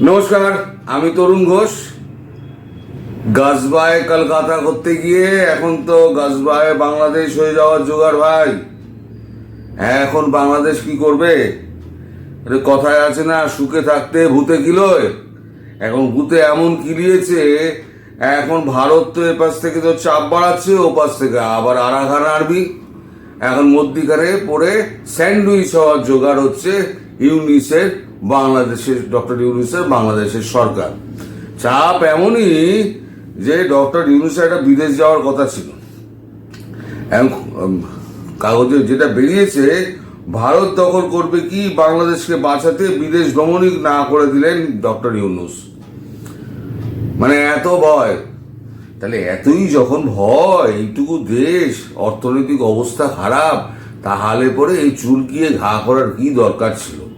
নমস্কার, আমি তরুণ ঘোষ। গাছবায় কলকাতা করতে গিয়ে এখন তো গাছবায় বাংলাদেশ হয়ে যাওয়ার জোগাড় ভাই। হ্যাঁ এখন বাংলাদেশ কি করবে? কথায় আছে না, সুখে থাকতে ভূতে কিলোয় এখন ভূতে এমন কিলিয়েছে এখন ভারত তো এপাশ থেকে তো চাপ বাড়াচ্ছে, ও পাশ থেকে আবার আরাঘান আরবি। এখন মধ্যিকারে পড়ে স্যান্ডউইচ হওয়ার জোগাড় হচ্ছে ইউনিসের বাংলাদেশের ডক্টর ইউনিসের বাংলাদেশের সরকার। চাপ এমনই যে ডক্টর ইউনিসের একটা বিদেশ যাওয়ার কথা ছিল। কাগজে যেটা বেরিয়েছে, ভারত দখল করবে কি বাংলাদেশকে বাঁচাতে বিদেশ ভ্রমণই না করে দিলেন ডক্টর ইউনুস? মানে এত ভয়। তাহলে এতই যখন ভয়, এইটুকু দেশ, অর্থনৈতিক অবস্থা খারাপ, তাহলে পরে এই চুলকিয়ে ঘা করার কি দরকার ছিল?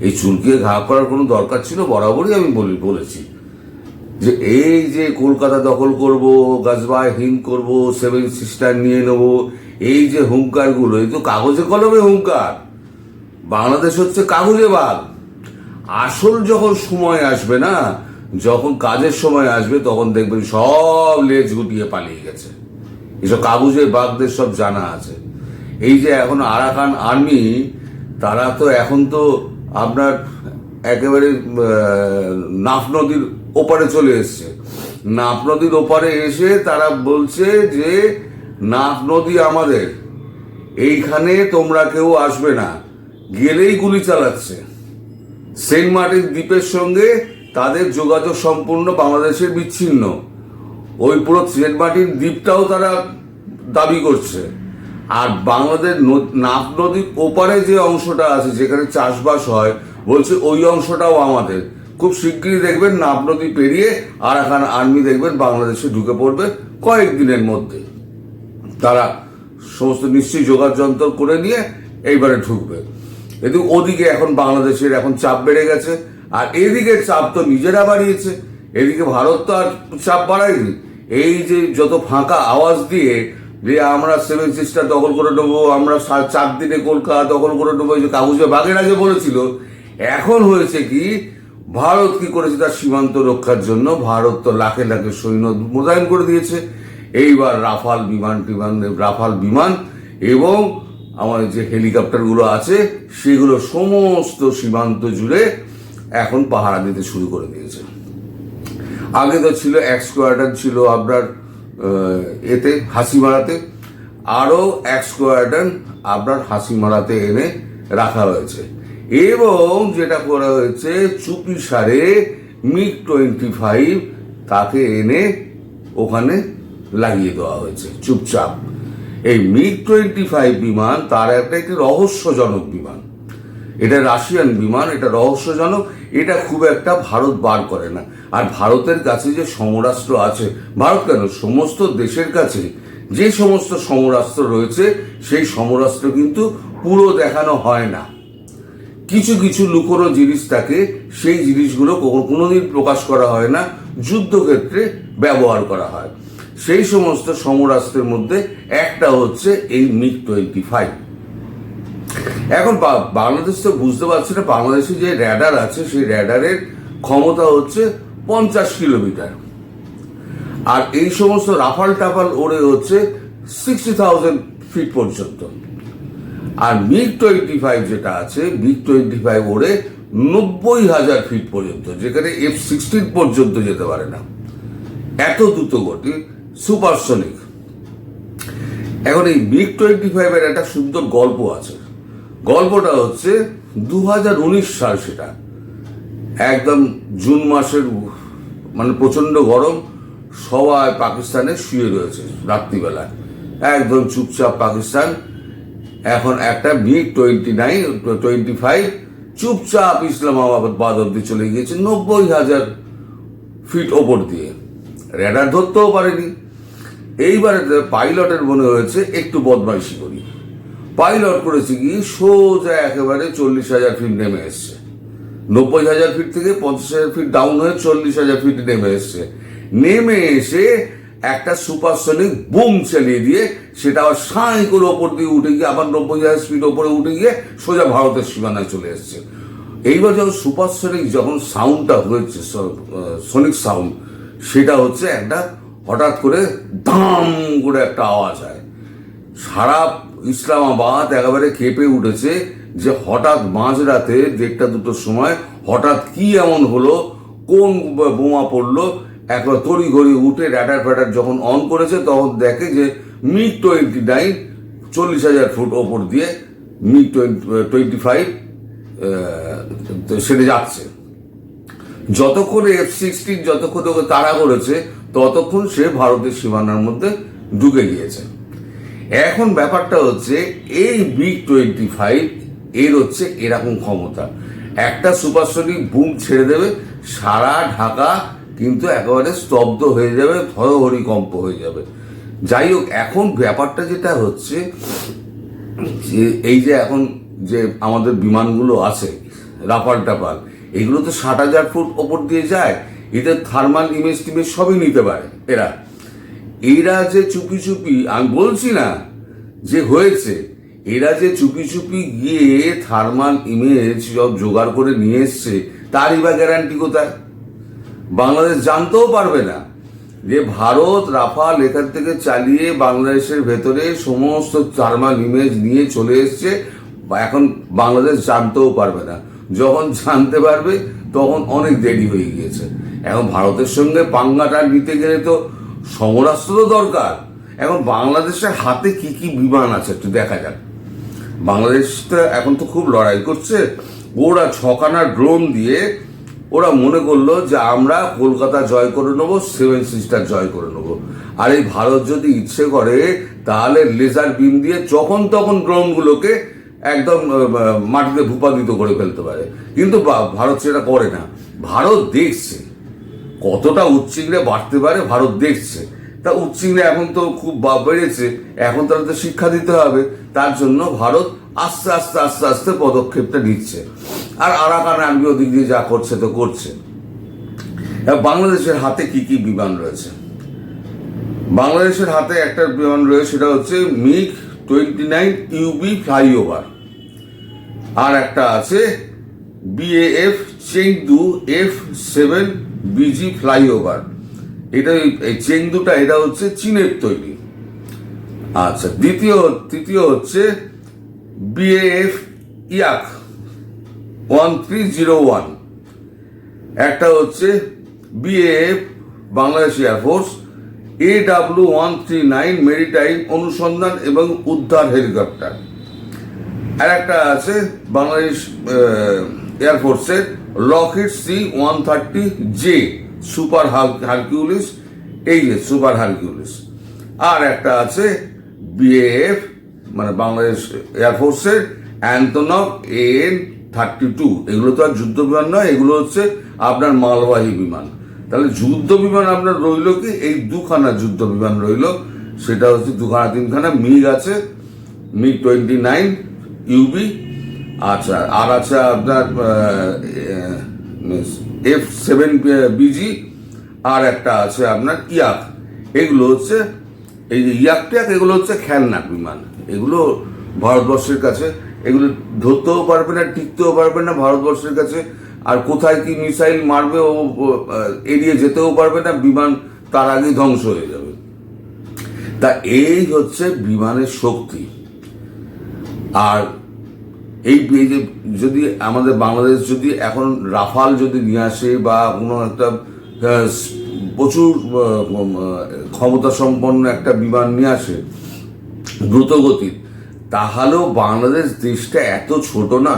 এই চুলকিয়ে ঘা করার কোনো দরকার ছিল? বরাবরই আমি বলি, বলেছি। যে এই যে কলকাতা দখল করব গাছবায় হিম করব, সেভেন সিস্টার নিয়ে নেব, এই যে হুঙ্কারগুলো, এই তো কাগজে কলমে হুঙ্কার। বাংলাদেশ হচ্ছে কাগজে বাঘ। আসল যখন সময় আসবে না, যখন কাজের সময় আসবে, তখন দেখবেন সব লেজ গুটিয়ে পালিয়ে গেছে। এসব কাগজে বাঘদের সব জানা আছে। এই যে এখন আরাকান আর্মি, তারা তো এখন তো আপনার একেবারে নাফ নদীর ওপারে চলে এসছে। নাফ নদীর ওপারে এসে তারা বলছে যে, নাফ নদী আমাদের। এইখানে তোমরা কেউ আসবে না। গেলেই গুলি চালাচ্ছে। সেন্ট মার্টিন দ্বীপের সঙ্গে তাদের যোগাযোগ সম্পূর্ণ বাংলাদেশের বিচ্ছিন্ন। ওই পুরো সেন্ট মার্টিন দ্বীপটাও তারা দাবি করছে। আর বাংলাদেশ নাফ নদীর ওপারে যে অংশটা আছে, যেখানে চাষবাস হয়, বলছে ওই অংশটাও আমাদের। খুব শিগগিরই দেখবেন নাফ নদী পেরিয়ে আর আরাকান আর্মি দেখবেন বাংলাদেশে ঢুকে পড়বে কয়েকদিনের মধ্যে। তারা সমস্ত নিশ্চয়ই যোগাযন্ত্র করে নিয়ে এইবারে ঢুকবে। কিন্তু ওদিকে এখন বাংলাদেশের এখন চাপ বেড়ে গেছে, আর এদিকে চাপ তো নিজেরা বাড়িয়েছে। এদিকে ভারত তো আর চাপ বাড়ায়নি। এই যে যত ফাঁকা আওয়াজ দিয়ে যে আমরা সেভেন সিস্টার দখল করে নেব, আমরা চার দিনে কলকাতা দখল করে নেব, এই যে কাগজে বাগেরা যে বলেছিল। এখন হয়েছে কি, ভারত কি করেছে তার সীমান্ত রক্ষার জন্য? ভারত তো লাখে লাখে সৈন্য মোতায়েন করে দিয়েছে। এইবার রাফাল বিমান টিমান, রাফাল বিমান এবং আমার যে হেলিকপ্টারগুলো আছে, সেগুলো সমস্ত সীমান্ত জুড়ে এখন পাহারা দিতে শুরু করে দিয়েছে। আগে তো ছিল এক স্কোয়াড্রন ছিল আপনার এতে হাসিমারাতে আরও এক স্কোয়াড্রন আপনার হাসিমারাতে এনে রাখা হয়েছে। এবং যেটা করা হয়েছে, চুপি সারে মিগ টোয়েন্টি ফাইভ তাকে এনে ওখানে লাগিয়ে দেওয়া হয়েছে, চুপচাপ। এই মিগ টোয়েন্টি ফাইভ বিমান তার একটা একটি রহস্যজনক বিমান। এটা রাশিয়ান বিমান, এটা রহস্যজনক, এটা খুব একটা ভারত বার করে না। আর ভারতের কাছে যে সমরাস্ত্র আছে, ভারত কেন? সমস্ত দেশের কাছে যে সমস্ত সমরাস্ত্র রয়েছে, সেই সমরাস্ত্র কিন্তু পুরো দেখানো হয় না। কিছু কিছু লুকোনো জিনিস থাকে, সেই জিনিসগুলো কোনোদিন প্রকাশ করা হয় না, যুদ্ধক্ষেত্রে ব্যবহার করা হয়। সেই সমস্ত সমরাস্ত্রের মধ্যে একটা হচ্ছে এই মিগ টোয়েন্টি ফাইভ। এখন বাংলাদেশ তো বুঝতে পারছে না, বাংলাদেশে যে র্যাডার আছে, সেই র্যাডারের ক্ষমতা হচ্ছে পঞ্চাশ কিলোমিটার। আর এই সমস্ত রাফাল টাফাল ওড়ে হচ্ছে সিক্সটি থাউজেন্ড ফিট পর্যন্ত। আর মিগ টোয়েন্টি ফাইভ যেটা আছে মিগ টোয়েন্টি ফাইভ ওড়ে নব্বই হাজার ফিট পর্যন্ত, যেখানে এফ সিক্সটিন পর্যন্ত যেতে পারে না। এত দ্রুত গতি সুপারসনিক এখন এই মিগ টোয়েন্টি ফাইভের একটা সুন্দর গল্প আছে। গল্পটা হচ্ছে দু হাজার উনিশ সাল সেটা। একদম জুন মাসের মানে প্রচণ্ড গরম, সবাই পাকিস্তানে শুয়ে রয়েছে রাত্রিবেলায়। একদম চুপচাপ পাকিস্তান। এখন একটা MiG twenty nine, twenty five, চুপচাপ ইসলামাবাদ বাদ অব্দি চলে গিয়েছে নব্বই হাজার ফিট ওপর দিয়ে। রেডার ধরতেও পারেনি। এইবারে পাইলটের মনে হয়েছে, একটু বদমাইশি করি। পাইলট করেছি কি সোজা একেবারে চল্লিশ হাজার ফিট নেমে এসছে। নব্বই হাজার ফিট থেকে পঞ্চাশ হাজার ফিট ডাউন হয়ে চল্লিশ হাজার ফিট নেমে এসছে। নেমে এসে একটা সুপারসনিক বুম চালিয়ে দিয়ে সেটা আবার সাঁই করে ওপর দিয়ে উঠে গিয়ে, আবার নব্বই হাজার ফিট ওপরে উঠে গিয়ে সোজা ভারতের সীমানায় চলে এসছে। এইবার যখন সুপারসনিক যখন সাউন্ডটা হয়েছে সনিক সাউন্ড সেটা হচ্ছে একটা হঠাৎ করে দাম করে একটা আওয়াজ হয়। সারা ইসলামাবাদ একেবারে কেঁপে উঠেছে যে হঠাৎ মাঝরাতে দেড়টা দুটোর সময় হঠাৎ কি এমন হলো, কোন বোমা পড়ল, একবার তড়ি ঘড়ি উঠে র্যাটার ফ্যাটার যখন অন করেছে, তখন দেখে যে মিগ টোয়েন্টি নাইন চল্লিশ হাজার ফুট ওপর দিয়ে মিগ টোয়েন্টি ফাইভ সেটা যাচ্ছে। যতক্ষণ এফ সিক্সটিন যতক্ষণ ওকে তাড়া করেছে, ততক্ষণ সে ভারতের সীমানার মধ্যে ঢুকে গিয়েছে। এখন ব্যাপারটা হচ্ছে, এই বিগ টোয়েন্টি ফাইভ এর হচ্ছে এরকম ক্ষমতা। একটা সুপারসনিক বুম ছেড়ে দেবে, সারা ঢাকা কিন্তু একেবারে স্তব্ধ হয়ে যাবে হরহরি কম্প হয়ে যাবে। যাই হোক, এখন ব্যাপারটা যেটা হচ্ছে, যে এই যে এখন যে আমাদের বিমানগুলো আছে, রাফাল টাপাল এগুলো তো ষাট হাজার ফুট ওপর দিয়ে যায়, এদের থার্মাল ইমেজ টিমেজ সবই নিতে পারে, এরা। এরা যে চুপি চুপি, আমি বলছি না যে হয়েছে, এরা যে চুপি চুপি গিয়ে থার্মাল ইমেজ সব জোগাড় করে নিয়ে এসছে, তারই বা গ্যারান্টি কোথায়? বাংলাদেশ জানতেও পারবে না যে ভারত, রাফাল এখান থেকে চালিয়ে বাংলাদেশের ভেতরে সমস্ত থার্মাল ইমেজ নিয়ে চলে এসছে এখন বাংলাদেশ জানতেও পারবে না। যখন জানতে পারবে, তখন অনেক দেরি হয়ে গিয়েছে। এখন ভারতের সঙ্গে পাঙ্গাটা নিতে গেলে তো সমরাস্ত্র তো দরকার। এখন বাংলাদেশের হাতে কি কি বিমান আছে একটু দেখা যাক। বাংলাদেশ তো এখন তো খুব লড়াই করছে। ওরা ছখানা ড্রোন দিয়ে ওরা মনে করল যে আমরা কলকাতা জয় করে নেব সেভেন সিস্টার জয় করে নেব। আর এই ভারত যদি ইচ্ছে করে, তাহলে লেজার বিম দিয়ে যখন তখন ড্রোনগুলোকে একদম মাটিতে ভূপাদিত করে ফেলতে পারে। কিন্তু ভারত সেটা করে না। ভারত দেখছে। কতটা উচ্চিংড়ে বাড়তে পারে ভারত দেখছে। তা উচ্চিংড়ে এখন তো খুব বেড়েছে, এখন তারা তো শিক্ষা দিতে হবে, তার জন্য ভারত আস্তে আস্তে আস্তে আস্তে পদক্ষেপটা নিচ্ছে। আর আরাকান আর্মি ওদিক দিয়ে যা করছে তো করছে। বাংলাদেশের হাতে কি কি বিমান রয়েছে? বাংলাদেশের হাতে একটা বিমান রয়েছে, সেটা হচ্ছে MiG twenty nine U B flyover. আর একটা আছে B A F Chengdu F seven B G flyover. এটা এই চেংদুটা এটা হচ্ছে চীনের তৈরি। আচ্ছা দ্বিতীয়, তৃতীয় হচ্ছে বিএএফ ইয়াক ওয়ান থ্রি জিরো ওয়ান। একটা হচ্ছে BAF, Bangladesh air force A W one three nine maritime অনুসন্ধান এবং উদ্ধার হেলিকপ্টার। আর একটা আছে Bangladesh এয়ারফোর্সের Lockheed C one thirty J super Hercules এই যে সুপার হারকিউলিস আর একটা আছে বিএএফ মানে বাংলাদেশ এয়ারফোর্সের অ্যান্টনক এন থার্টি টু এগুলো তো আর যুদ্ধ বিমান নয়, এগুলো হচ্ছে আপনার মালবাহী বিমান। তাহলে যুদ্ধ বিমান আপনার রইল কি? এই দুখানা যুদ্ধ বিমান রইল। সেটা হচ্ছে দুখানা, তিনখানা। মিগ আছে, মিগ টোয়েন্টি নাইন ইউবি আচ্ছা আর আছে আপনার এফ সেভেন বিজি আর একটা আছে আপনার ইয়াক। এগুলো হচ্ছে, এই যে ইয়াক টিয়াক, এগুলো হচ্ছে খেলনা বিমান। এগুলো ভারতবর্ষের কাছে, এগুলো ধরতেও পারবে না, টিকতেও পারবে না ভারতবর্ষের কাছে। আর কোথায় কি মিসাইল মারবে, ও এড়িয়ে যেতেও পারবে না, বিমান তার আগে ধ্বংস হয়ে যাবে। তা এই হচ্ছে বিমানের শক্তি। আর এই যদি আমাদের বাংলাদেশ যদি এখন রাফাল যদি নিয়ে আসে বা কোনো একটা প্রচুর ক্ষমতা সম্পন্ন একটা বিমান নিয়ে আসে দ্রুত গতির তাহলেও বাংলাদেশ দেশটা এত ছোট না।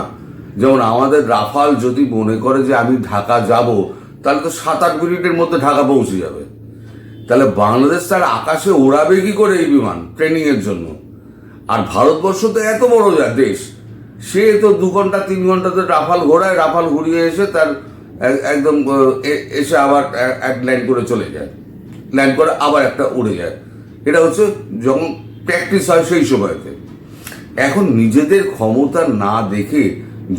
যেমন আমাদের রাফাল যদি মনে করে যে আমি ঢাকা যাব, তাহলে তো সাত আট মিনিটের মধ্যে ঢাকা পৌঁছে যাবে। তাহলে বাংলাদেশ তার আকাশে ওড়াবে কি করে এই বিমান ট্রেনিং এর জন্য? আর ভারতবর্ষ তো এত বড় দেশ সে তো দু ঘণ্টা, তিন ঘন্টাতে রাফাল ঘোরায় রাফাল ঘুরিয়ে এসে তার একদম এসে আবার এক ল্যান্ড করে চলে যায়। ল্যান্ড করে আবার একটা উড়ে যায়। এটা হচ্ছে যখন প্র্যাকটিস হয় সেই সময়তে। এখন নিজেদের ক্ষমতা না দেখে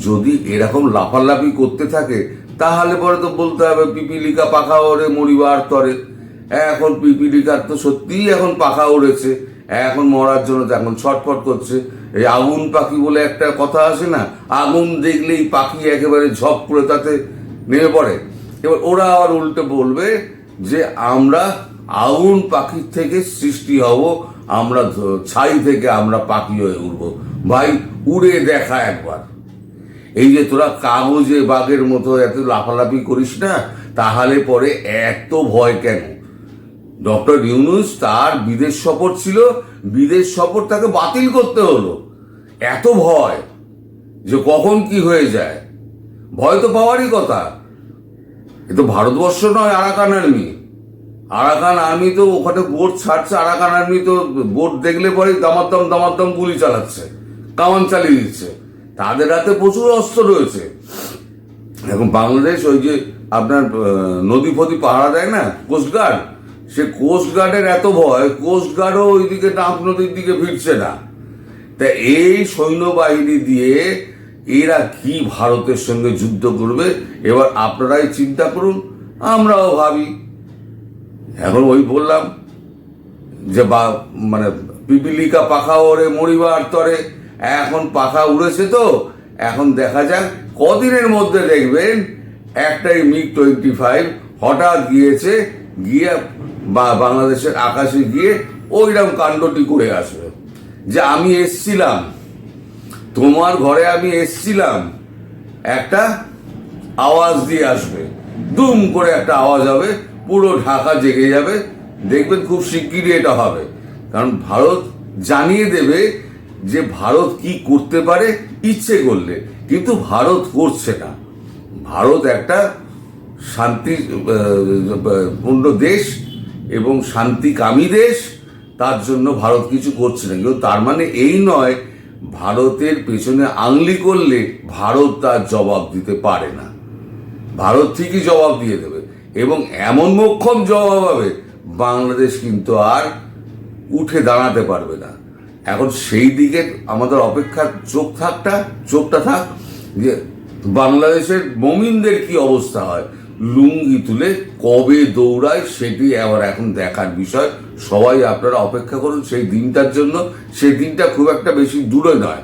যদি এরকম লাফালাফি করতে থাকে, তাহলে পরে তো বলতে হবে, পিপিলিকা পাখা ওড়ে, মরিবার তরে। এখন পিপিলিকার তো সত্যিই এখন পাখা উড়েছে। এখন মরার জন্য তো এখন ছটফট করছে। এই আগুন পাখি বলে একটা কথা আছে না? আগুন দেখলেই পাখি একেবারে ঝপ করে তাতে নেমে পড়ে। এবার ওরা আবার উল্টে বলবে যে, আমরা আগুন পাখির থেকে সৃষ্টি হব, আমরা ছাই থেকে আমরা পাখি হয়ে উঠবো। ভাই, উড়ে দেখা একবার। এই যে তোরা কাগজে বাঘের মতো এত লাফালাফি করিস না, তাহলে পরে এত ভয় কেন? ডক্টর ইউনুস তার বিদেশ সফর ছিল, বিদেশ সফর তাকে বাতিল করতে হলো। এত ভয় যে কখন কি হয়ে যায়। ভয় তো পাওয়ারই কথা। এ তো ভারতবর্ষ নয় আরাকান আর্মি। আরাকান আর্মি তো ওখানে বোট ছাড়ছে, আরাকান আর্মি তো বোট দেখলে পরে দামাদ্দম দামাদ্দম গুলি চালাচ্ছে, কামান চালিয়ে দিচ্ছে। তাদের হাতে প্রচুর অস্ত্র রয়েছে। এখন বাংলাদেশ ওই যে আপনার নদী ফদি পাহারা দেয় না, কোস্টগার্ড? সে কোস্টগার্ডের এত ভয় কোস্টগার্ডও ওইদিকে নাম নদীর দিকে ফিরছে না। তা এই সৈন্যবাহিনী দিয়ে এরা কি ভারতের সঙ্গে যুদ্ধ করবে? এবার আপনারাই চিন্তা করুন, আমরাও ভাবি। এখন ওই বললাম যে বা মানে পিপিলিকা পাখা ওরে, মরিবার তরে, এখন পাখা উড়েছে তো, এখন দেখা যাক কদিনের মধ্যে দেখবেন একটাই মিগ টোয়েন্টি ফাইভ হঠাৎ গিয়েছে, গিয়ে বা বাংলাদেশের আকাশে গিয়ে ওইরকম কাণ্ডটি করে আসবে যে আমি এসছিলাম, তোমার ঘরে আমি এসছিলাম, একটা আওয়াজ দিয়ে আসবে। দুম করে একটা আওয়াজ হবে, পুরো ঢাকা জেগে যাবে। দেখবেন খুব শিগগিরই এটা হবে। কারণ ভারত জানিয়ে দেবে যে ভারত কি করতে পারে, ইচ্ছে করলে। কিন্তু ভারত করছে না। ভারত একটা শান্তি পূর্ণ দেশ এবং শান্তিকামী দেশ, তার জন্য ভারত কিছু করছে না। কিন্তু তার মানে এই নয়, ভারতের পেছনে আংলি করলে ভারত তার জবাব দিতে পারে না। ভারত ঠিকই জবাব দিয়ে দেবে এবং এমন মোক্ষম জবাব হবে, বাংলাদেশ কিন্তু আর উঠে দাঁড়াতে পারবে না। এখন সেই দিকে আমাদের অপেক্ষার চোখ থাকটা, চোখটা থাক, যে বাংলাদেশের মমিনদের কি অবস্থা হয়? লুঙ্গি তুলে কবে দৌড়ায় সেটি আবার এখন দেখার বিষয়। সবাই আপনারা অপেক্ষা করুন সেই দিনটার জন্য। সেই দিনটা খুব একটা বেশি দূরে নয়।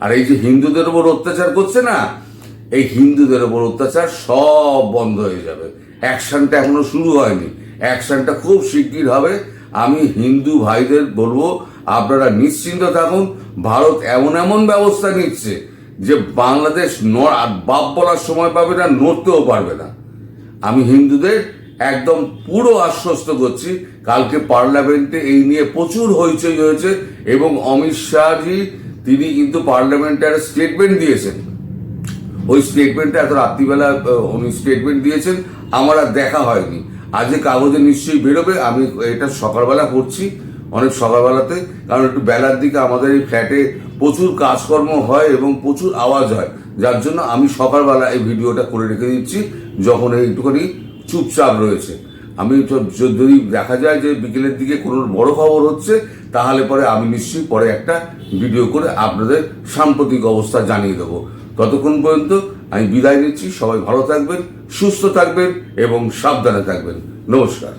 আর এই যে হিন্দুদের উপর অত্যাচার করছে না, এই হিন্দুদের ওপর অত্যাচার সব বন্ধ হয়ে যাবে। অ্যাকশনটা এখনও শুরু হয়নি। অ্যাকশনটা খুব শিগগির হবে। আমি হিন্দু ভাইদের বলব, আপনারা নিশ্চিন্ত থাকুন, ভারত এমন এমন ব্যবস্থা নিচ্ছে যে বাংলাদেশ নড় বাপ বলার সময় পাবে না, নড়তেও পারবে না। আমি হিন্দুদের একদম পুরো আশ্বস্ত করছি, কালকে পার্লামেন্টে এই নিয়ে প্রচুর হইচই হয়েছে এবং অমিত শাহজি, তিনি কিন্তু পার্লামেন্টে একটা স্টেটমেন্ট দিয়েছেন। ওই স্টেটমেন্টটা এত রাত্রিবেলা উনি স্টেটমেন্ট দিয়েছেন, আমার আর দেখা হয়নি। আজকে কাগজে নিশ্চয়ই বেরোবে, আমি এটা সকালবেলা করছি, অনেক সকালবেলাতে, কারণ একটু বেলার দিকে আমাদের এই ফ্ল্যাটে প্রচুর কাজকর্ম হয় এবং প্রচুর আওয়াজ হয়। যার জন্য আমি সকালবেলা এই ভিডিওটা করে রেখে দিচ্ছি, যখন একটুখানি চুপচাপ রয়েছে। আমি যদি দেখা যায় যে বিকেলের দিকে কোনো বড় খবর হচ্ছে, তাহলে পরে আমি নিশ্চয়ই পরে একটা ভিডিও করে আপনাদের সাম্প্রতিক অবস্থা জানিয়ে দেবো। ততক্ষণ পর্যন্ত আমি বিদায় নিচ্ছি, সবাই ভালো থাকবেন, সুস্থ থাকবেন এবং সাবধানে থাকবেন। নমস্কার।